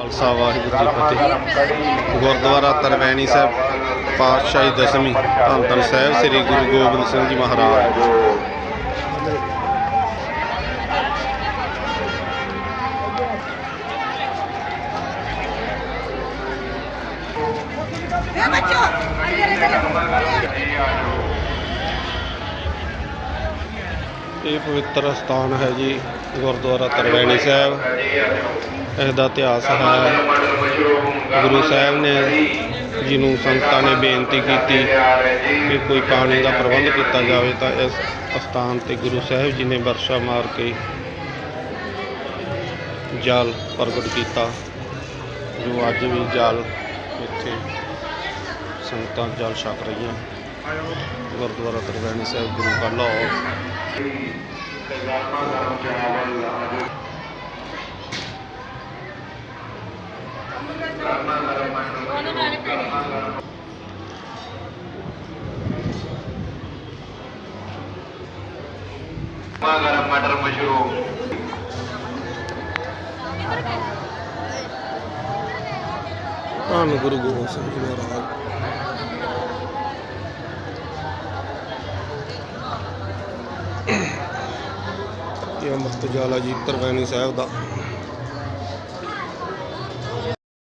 ਖਾਲਸਾ ਵਾਹਿਗੁਰੂ ਜੀ ਫਤਿਹ। ਗੁਰਦੁਆਰਾ ਤਰਵੈਣੀ ਸਾਹਿਬ, ਪਾਤਸ਼ਾਹੀ ਦਸਵੀਂ ਧੰਨ ਧੰਨ ਸਾਹਿਬ, ਸ੍ਰੀ ਗੁਰੂ ਗੋਬਿੰਦ ਸਿੰਘ ਜੀ ਮਹਾਰਾਜ। ਇਹ ਬੱਚੋ, ਅੰਦਰ ਅੰਦਰ ਇਹ ਪਵਿੱਤਰ ਸਥਾਨ ਹੈ ਜੀ, ਗੁਰਦੁਆਰਾ ਤਰਵੈਣੀ ਸਾਹਿਬ। ਇਸ ਦਾ ਇਤਿਹਾਸ ਹੈ, ਗੁਰੂ ਸਾਹਿਬ ਨੇ ਜਿਹਨੂੰ ਸੰਗਤਾਂ ਨੇ ਬੇਨਤੀ ਕੀਤੀ ਕਿ ਕੋਈ ਪਾਣੀ ਦਾ ਪ੍ਰਬੰਧ ਕੀਤਾ ਜਾਵੇ, ਤਾਂ ਇਸ ਸਥਾਨ ਤੇ ਗੁਰੂ ਸਾਹਿਬ ਜੀ ਨੇ ਵਰਸ਼ਾ ਮਾਰ ਕੇ ਜਲ ਪ੍ਰਗਟ ਕੀਤਾ, ਜੋ ਅੱਜ ਵੀ ਜਲ ਇੱਥੇ ਸੰਗਤਾਂ ਜਲ ਛਕ ਰਹੀਆਂ। ਗੁਰਦੁਆਰਾ ਤਰਵੈਣੀ ਸਾਹਿਬ, ਗੁਰੂ ਕਾ Lahore Mama garam madar maju. Mama guru guru saya juga. ਇਹ ਅੰਮ੍ਰਿਤ ਜਾਲਾ ਜੀ ਤਰਵੈਣੀ ਸਾਹਿਬ ਦਾ।